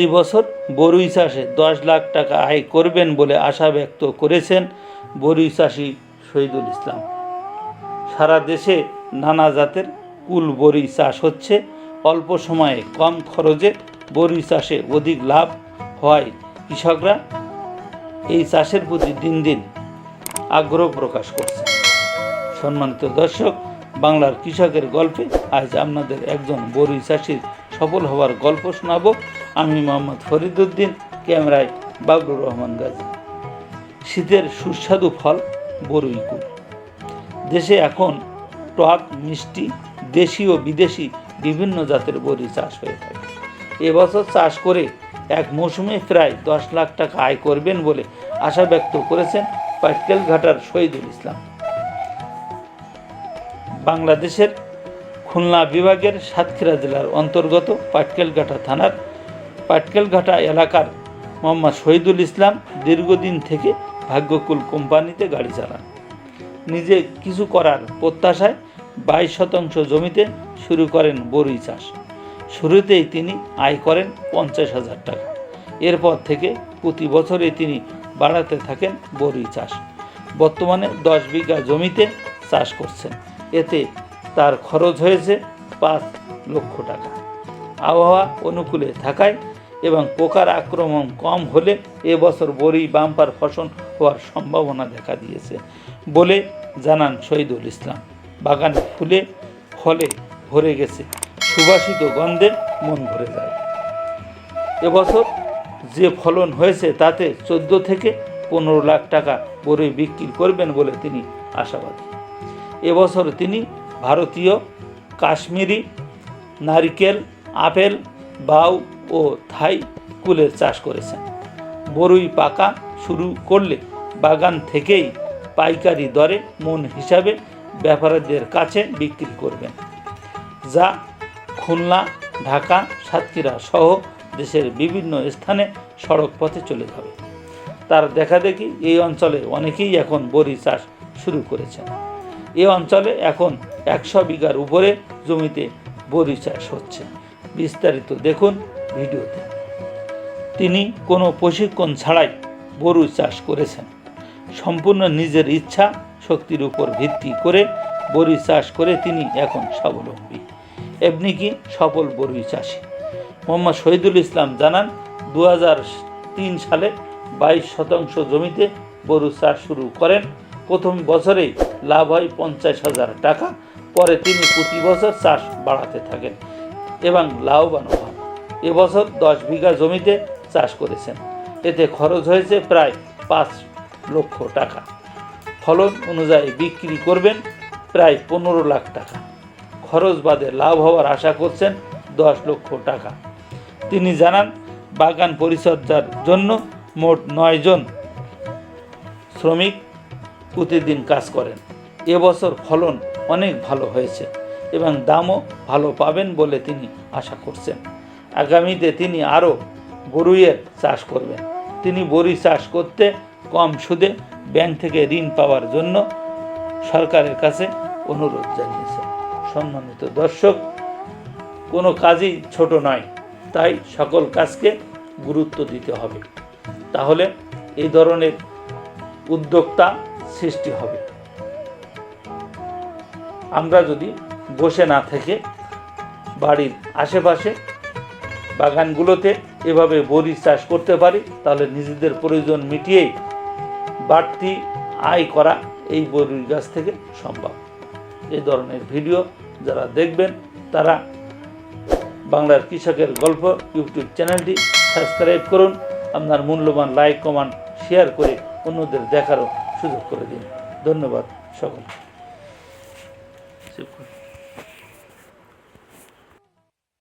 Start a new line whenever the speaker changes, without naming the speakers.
প্রতি বছর বরুই চাষে দশ লাখ টাকা আয় করবেন বলে আশা ব্যক্ত করেছেন বরুই চাষি শহীদুল ইসলাম। সারা দেশে নানা জাতের কুল বরুই চাষ হচ্ছে। অল্প সময়ে কম খরচে বরুই চাষে অধিক লাভ হয়। কৃষকরা এই চাষের প্রতি দিন দিন আগ্রহ প্রকাশ করছে। সম্মানিত দর্শক, বাংলার কৃষকের গল্পে আজ আপনাদের একজন বরুই চাষির সফল হওয়ার গল্প শোনাবো। আমি মোহাম্মদ ফরিদুদ্দিন ক্যামেরায় বাবলুর রহমান গাজী। শীতের সুস্বাদু ফল, বরুই কুল। দেশে এখন টক, মিষ্টি, দেশি ও বিদেশি বিভিন্ন জাতের বড়ি চাষ হয়ে থাকে। এবছর চাষ করে এক মৌসুমে প্রায় দশ লাখ টাকা আয় করবেন বলে আশা ব্যক্ত করেছেন পাটকেল ঘাটার শহীদুল ইসলাম। বাংলাদেশের খুলনা বিভাগের সাতক্ষীরা জেলার অন্তর্গত পাটকেলঘাটা থানার পাটকেলঘাটা এলাকার মোহাম্মদ শহীদুল ইসলাম দীর্ঘদিন থেকে ভাগ্যকুল কোম্পানিতে গাড়ি চালান। নিজে কিছু করার প্রত্যাশায় বাইশ শতাংশ জমিতে শুরু করেন বরুই চাষ। শুরুতেই তিনি আয় করেন পঞ্চাশ হাজার টাকা। এরপর থেকে প্রতি বছরে তিনি বাড়াতে থাকেন বরুই চাষ। বর্তমানে দশ বিঘা জমিতে চাষ করছেন। এতে তার খরচ হয়েছে পাঁচ লক্ষ টাকা। আবহাওয়া অনুকূলে থাকায় এবং পোকার আক্রমণ কম হলে এবছর বড়ি, বাম্পার ফসল হওয়ার সম্ভাবনা দেখা দিয়েছে বলে জানান শহীদুল ইসলাম। বাগান ফুলে ফলে ভরে গেছে, সুবাসিত গন্ধে মন ভরে যায়। এবছর যে ফলন হয়েছে তাতে চোদ্দ থেকে পনেরো লাখ টাকা বড়ই বিক্রি করবেন বলে তিনি আশাবাদী। এবছর তিনি ভারতীয়, কাশ্মীরি, নারিকেল, আপেল, বাউ ও থাই কুলের চাষ করেছেন। বরুই পাকা শুরু করলে বাগান থেকেই পাইকারি দরে মন হিসাবে ব্যাপারীদের কাছে বিক্রি করবেন, যা খুলনা, ঢাকা, সাতক্ষীরা সহ দেশের বিভিন্ন স্থানে সড়ক পথে চলে যাবে। তার দেখা দেখি এই অঞ্চলে অনেকেই এখন বড়ি চাষ শুরু করেছেন। এই অঞ্চলে এখন একশো বিঘার উপরে জমিতে বড়ি চাষ হচ্ছে। বিস্তারিত দেখুন ভিডিওতে। তিনি কোনো প্রশিক্ষণ ছাড়াই বড়ু চাষ করেছেন। সম্পূর্ণ নিজের ইচ্ছা, শক্তির উপর ভিত্তি করে বড়ি চাষ করে তিনি এখন স্বাবলম্বী। এমনি কি সফল বরুই চাষি? মোহাম্মদ শহীদুল ইসলাম জানান দু সালে বাইশ শতাংশ জমিতে বড়ু চাষ শুরু করেন প্রথম বছরেই লাভ হয় পঞ্চাশ হাজার টাকা, পরে তিনি প্রতি বছর চাষ বাড়াতে থাকেন এবং লাভবান হন। এবছর দশ বিঘা জমিতে চাষ করেছেন। এতে খরচ হয়েছে প্রায় পাঁচ লক্ষ টাকা। ফলন অনুযায়ী বিক্রি করবেন প্রায় পনেরো লাখ টাকা। খরচ বাদে লাভ হওয়ার আশা করছেন দশ লক্ষ টাকা। তিনি জানান, বাগান পরিচর্যার জন্য মোট নয় জন শ্রমিক প্রতিদিন কাজ করেন। এবছর ফলন অনেক ভালো হয়েছে এবং দামও ভালো পাবেন বলে তিনি আশা করছেন। আগামীতে তিনি আরও বরুইয়ের চাষ করবেন। তিনি বরুই চাষ করতে কম সুদে ব্যাংক থেকে ঋণ পাওয়ার জন্য সরকারের কাছে অনুরোধ জানিয়েছেন। সম্মানিত দর্শক, কোনো কাজই ছোট নয়, তাই সকল কাজকে গুরুত্ব দিতে হবে। তাহলে এই ধরনের উদ্যোক্তা সৃষ্টি হবে। আমরা যদি বসে না থেকে বাড়ির আশেপাশে বাগানগুলোতে এভাবে বড়ি চাষ করতে পারি, তাহলে নিজেদের প্রয়োজন মিটিয়েই বাড়তি আয় করা এই বড়ির গাছ থেকে সম্ভব। এই ধরনের ভিডিও যারা দেখবেন, তারা বাংলার কৃষকের গল্প ইউটিউব চ্যানেলটি সাবস্ক্রাইব করুন। আপনার মূল্যবান লাইক, কমেন্ট, শেয়ার করে অন্যদের দেখারও সুযোগ করে দিন। ধন্যবাদ সকল